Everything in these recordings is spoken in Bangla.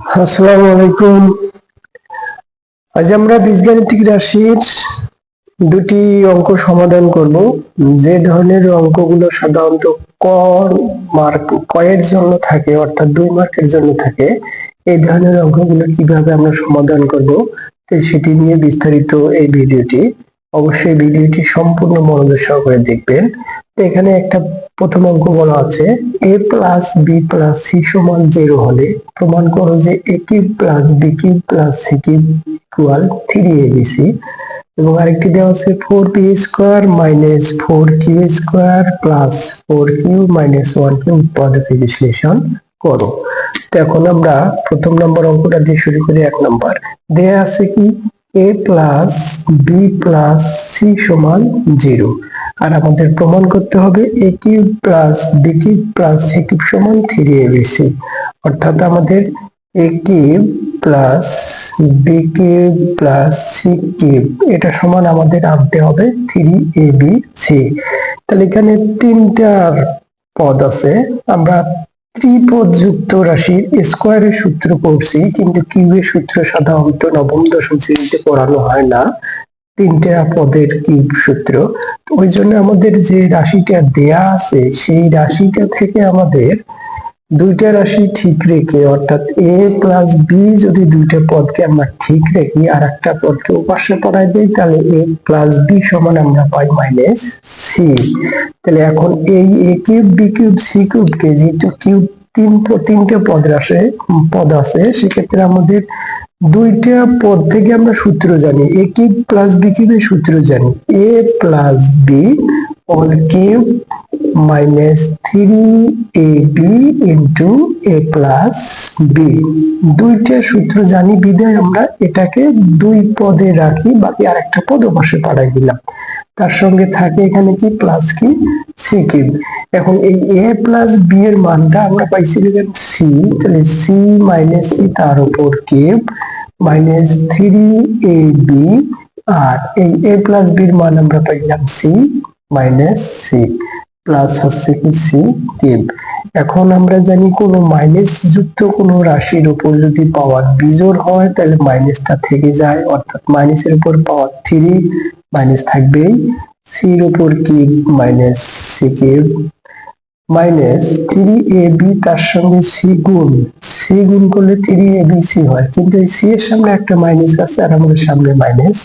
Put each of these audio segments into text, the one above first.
আসসালামু আলাইকুম। আজ আমরা বীজগাণিতিক রাশির দুটি অঙ্ক সমাধান করব। যে ধরনের অঙ্কগুলো সাধারণত ক মার্ক কয়ের জন্য থাকে, অর্থাৎ দুই মার্কের জন্য থাকে, এই ধরনের অঙ্কগুলো কীভাবে আমরা সমাধান করব সেটি নিয়ে বিস্তারিত এই ভিডিওটি অবশ্যই ভিডিওটি সম্পূর্ণ মনোযোগ সহকারে দেখবেন। তো এখানে একটা প্রথম অঙ্ক বলা আছে A plus B plus C সমান জিরো হলে প্রমাণ করো যে A cube plus B cube plus C cube equal three ABC এবং আরেকটি দেওয়া আছে four P square minus four Q square plus four Q minus one Q উৎপাদকে বিশ্লেষণ করো। তো এখন আমরা প্রথম নম্বর অঙ্কটা দিয়ে শুরু করি এক নম্বর। দেয়া আছে কি? A plus B plus C সমান জিরো আর আমাদের প্রমাণ করতে হবে A cube plus B cube plus C cube সমান থ্রি এবিসি অর্থাৎ আমাদের A cube plus B cube plus C cube এটা সমান আমাদের আনতে হবে থ্রি এ বি সি তাহলে এখানে তিনটার পদ আছে। আমরা ত্রিপদ যুক্ত রাশির স্কোয়ারের সূত্র পড়ছি, কিন্তু কিউবের সূত্র সাধারণত নবম, দশম শ্রেণীতে পড়ানো হয় না। তিনটা পদের কিউব সূত্র। ওই জন্য আমাদের যে রাশিটা দেয়া আছে, সেই রাশিটা থেকে আমাদের দুইটা রাশি ঠিক রেখে, অর্থাৎ এ প্লাস বি যদি দুইটা পদকে আমরা ঠিক রেখি আর একটা পদকে উপাসে পড়াই দিই, তাহলে এ প্লাস বি সমান আমরা পাই মাইনাস সি তাহলে এখন এই A cube B cube C কিউবকে যেহেতু কিউব তিন তিনটে পদ রাশে পদ আছে, সেক্ষেত্রে আমাদের দুইটা পদ থেকে আমরা সূত্র জানি। এ কিউব প্লাস বি কিউবের সূত্র জানি। A plus B minus three A B into A plus B দুইটা সূত্র জানি বিদায় আমরা এটাকে দুই পদে রাখি, বাকি আরেকটা পদ পাশে পাঠাই দিলাম। তার সঙ্গে থাকে এখানে কি প্লাস কি? সি কিউব এখন এই এ প্লাস বি এর মানটা আমরা পাইছিলাম সি তাহলে সি মাইনাস সি তার উপর cube minus three A B আর এই এ প্লাস বির মান আমরা পাইলাম সি মাইনাস সি প্লাস হচ্ছে কি সি কিউব এখন আমরা জানি কোনো মাইনাস যুক্ত কোনো রাশির উপর যদি পাওয়ার বিজোড় হয়, তাহলে মাইনাসটা থেকে যায়। অর্থাৎ মাইনাসের উপর পাওয়ার থ্রি মাইনাস থাকবেই সির উপর cube minus c cube minus three a b তার সঙ্গে সি গুণ। সি গুণ করলে থ্রি এ বি সি হয়। কিন্তু এই সি এর সামনে একটা মাইনাস আছে আর আমাদের সামনে মাইনাস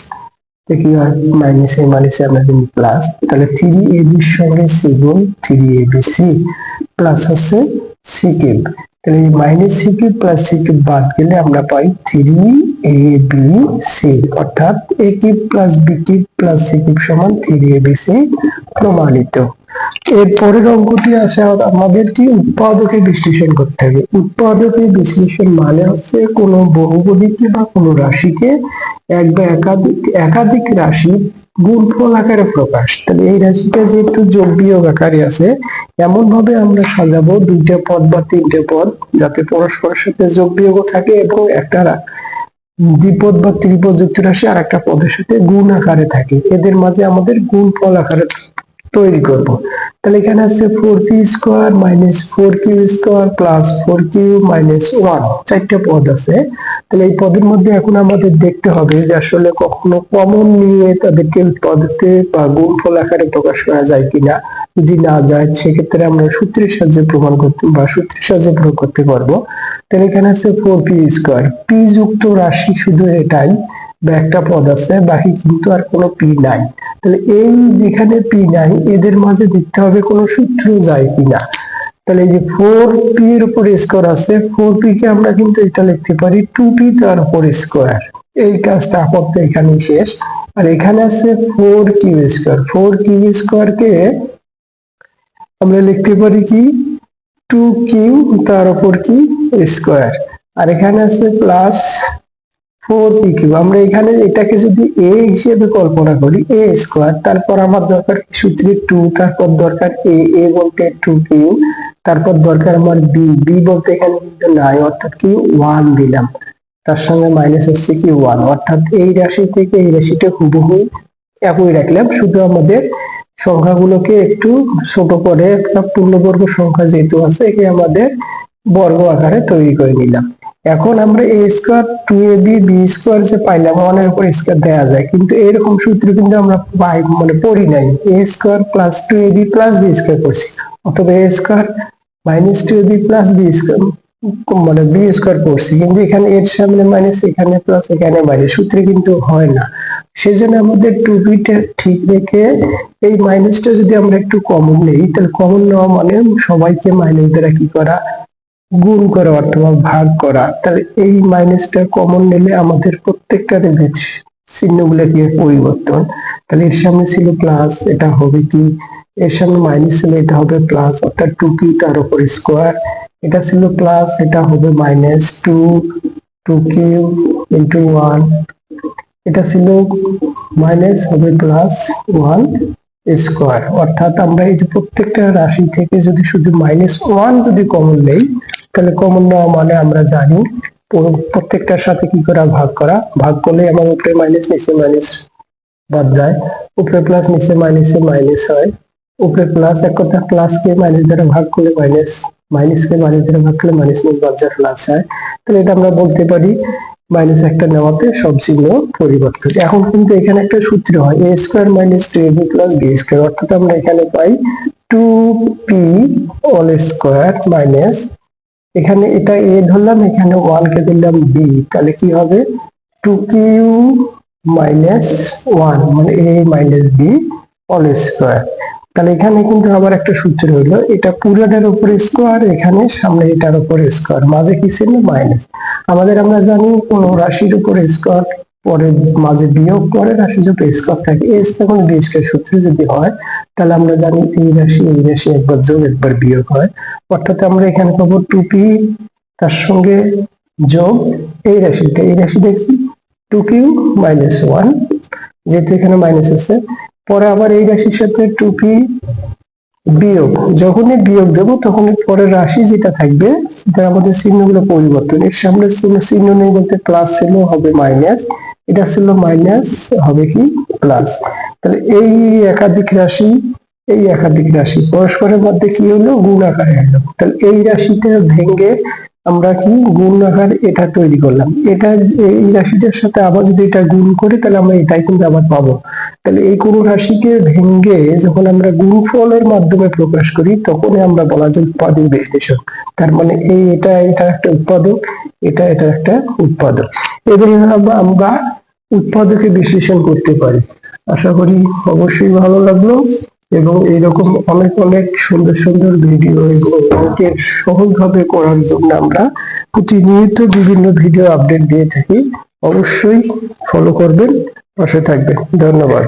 আমরা পাই থ্রি এ বি সি অর্থাৎ a cube plus b cube plus c cube সমান থ্রি এ বি সি প্রমাণিত। এর পরের অঙ্কটি আসে আমাদের কি? উৎপাদকে বিশ্লেষণ করতে হবে। উৎপাদকে বিশ্লেষণ মানে হচ্ছে কোনো বহুপদীকে বা কোনো রাশিকে এক বা একাধিক একাধিক রাশি গুণফল আকারে প্রকাশ। তাহলে এই রাশিটা যেহেতু যোগ বিয়োগ আকারে আছে এমন ভাবে আমরা সাজাবো দুইটা পদ বা তিনটে পদ, যাতে পরস্পরের সাথে যোগ বিয়োগ থাকে এবং একটা দ্বিপদ বা ত্রিপদ যুক্তরাশি আর একটা পদের সাথে গুণ আকারে থাকে। এদের মাঝে আমাদের গুণ ফল আকারে তৈরি করব। তাহলে এখানে আছে four p square minus four q square plus four q minus one চারটা পদ আছে। তাহলে এই পদের মধ্যে এখন আমাদের দেখতে হবে যে আসলে কখনো কমন নিয়ে তাদেরকে পদতে বা গুণফল আকারে প্রকাশ করা যায় কিনা। যদি না যায়, সেক্ষেত্রে আমরা সূত্রের সাহায্যে প্রমাণ করতে বা সূত্রের সাহায্যে প্রয়োগ করতে পারব। তাহলে এখানে আছে ফোর পি স্কোয়ার পি যুক্ত রাশি শুধু এটাই, বা একটা পদ আছে, বাকি কিন্তু আর কোনো পি নাই। তাহলে এই যেখানে পি নাই, এদের মাঝে দেখতে হবে কোনো সূত্র যায় কিনা। তাহলে এই যে ফোর পি এর উপর স্কোয়ার আছে ফোর পি কে আমরা কিন্তু এটা লিখতে পারি টু পি তার উপর স্কোয়ার এই কাজটা আপাতত এখানে শেষ। আর এখানে আছে four q square four q square কে আমরা লিখতে পারি কি? টু কিউ তার উপর কি? স্কোয়ার আর এখানে আছে প্লাস ফোর পি কিউ। আমরা এখানে এটাকে যদি এ হিসেবে কল্পনা করি এ স্কোয়ার তারপর আমার দরকার সূত্রে টু তারপর দরকার এ এ বলতে টু কিউ, তারপর দরকার আমার বি বি বলতে এখানে কিন্তু নাই, অর্থাৎ কি ওয়ান দিলাম। তার সঙ্গে মাইনাস হচ্ছে কি ওয়ান অর্থাৎ এই রাশি থেকে এই রাশিটা হুবহু একই রাখলাম, শুধু আমাদের সংখ্যাগুলোকে একটু ছোট করে একটা পূর্ণবর্গ সংখ্যা যেহেতু আছে, একে আমাদের বর্গ আকারে তৈরি করে নিলাম। এখন আমরা a square two a b b square যে পাইলাম ওয়ানের উপর স্কোয়ার দেওয়া যায়। কিন্তু এরকম সূত্র কিন্তু আমরা পাই মানে পড়ি নাই। A square plus two a b plus b square করছি। অথবা a square minus two a b plus b square মানে বি স্কোয়ার করছি। কিন্তু এখানে এর সামনে মাইনাস এখানে প্লাস এখানে মাইনাস সূত্রে কিন্তু হয় না। সেজন্য আমাদের টু বিটা ঠিক রেখে এই মাইনাসটা যদি আমরা একটু কমন নেই, তাহলে কমন নেওয়া মানে সবাইকে মাইনাস দ্বারা কি করা? গুণ করা অথবা ভাগ করা, তাহলে এই মাইনাসটা কমন নিলে আমাদের প্রত্যেকটা রেখেছ চিহ্নগুলো কি পরিবর্তন। তাহলে এর সামনে ছিল প্লাস এটা হবে কি? এর সামনে মাইনাস ছিল, এটা হবে প্লাস অর্থাৎ টু কিউ তার উপর স্কোয়ার এটা ছিল প্লাস এটা হবে minus two two q into one এটা ছিল মাইনাস হবে প্লাস ওয়ান স্কোয়ার অর্থাৎ আমরা এই যে প্রত্যেকটা রাশি থেকে যদি শুধু মাইনাস ওয়ান যদি কমন নেই, তাহলে কমন নেওয়া মানে আমরা জানি পুরো- প্রত্যেকটার সাথে কি করা, ভাগ করা। ভাগ করলে আমার উপরে মাইনাস নিচে মাইনাস বাদ যায়। উপরে প্লাস নিচে মাইনাসে মাইনাস হয়। উপরে প্লাস এক কথা প্লাস কে মাইনাস দ্বারা ভাগ করলে মাইনাস মাইনাস কে মাইনাস দ্বারা ভাগ করলে মাইনাস মাইনাস বাদ যায় প্লাস হয়। তাহলে এটা আমরা বলতে পারি মাইনাস একটা নেওয়াতে সব চিহ্ন পরিবর্তন এখন কিন্তু এখানে একটা সূত্র হয় a square minus two a b plus b square অর্থাৎ আমরা এখানে পাই two p all square minus এখানে এটা এ ধরলাম, এখানে ওয়ান কে ধরলাম বি তাহলে কি হবে? টু কিউ মাইনাস ওয়ান মানে a minus b all square তাহলে এখানে কিন্তু আবার একটা সূত্র হইল এটা পুরোটার উপর স্কোয়ার এখানে সামনে এটার উপর স্কোয়ার মাঝে কি ছিল? মাইনাস আমাদের আমরা জানি কোন রাশির উপর স্কোয়ার পরে মাঝে বিয়োগ পরে রাশির উপর স্কোয়ার থাকে, এই স্কোয়ার বি সূত্র যদি হয়, তাহলে আমরা জানি এই রাশি এই রাশি একবার যোগ, একবার বিয়োগ হয়। অর্থাৎ আমরা এখানে পাবো টু পি তার সঙ্গে যোগ এই রাশিটা। এই রাশি দেখি টু কিউ মাইনাস ওয়ান যেহেতু এখানে মাইনাস আছে পরে আবার এই রাশির সাথে টু পি বিয়োগ। যখনই বিয়োগ দেবো, তখনই পরের রাশি যেটা থাকবে সেটা আমাদের চিহ্নগুলো পরিবর্তন। এর সামনে চিহ্ন চিহ্ন নেই বলতে প্লাস ছিল হবে মাইনাস এটা ছিল মাইনাস হবে কি প্লাস তাহলে এই একাধিক রাশি, এই একাধিক রাশি। পরস্পরের মধ্যে কি হলো? গুণ আকারে হলো। তাহলে এই রাশিটা ভেঙে আমরা কি গুণ আকার এটা তৈরি করলাম? এটা এই রাশিটার সাথে আবার যদি এটা গুণ করি, তাহলে আমরা এটাই কিন্তু আবার পাবো। তাহলে এই কোন রাশিকে ভেঙে যখন আমরা গুণফলের মাধ্যমে প্রকাশ করি, তখনই আমরা বলা যায় উৎপাদক বিশ্লেষণ। তার মানে এই এটা এটা একটা উৎপাদক, এটা এটা একটা উৎপাদক। এভাবে আমরা উৎপাদকে বিশ্লেষণ করতে পারি। আশা করি অবশ্যই ভালো লাগল। এবং এরকম অনেক অনেক সুন্দর সুন্দর ভিডিও এবং অঙ্কের সহজভাবে করার জন্য আমরা প্রতিনিয়ত বিভিন্ন ভিডিও আপডেট দিয়ে থাকি। অবশ্যই ফলো করবেন, পাশে থাকবেন। ধন্যবাদ।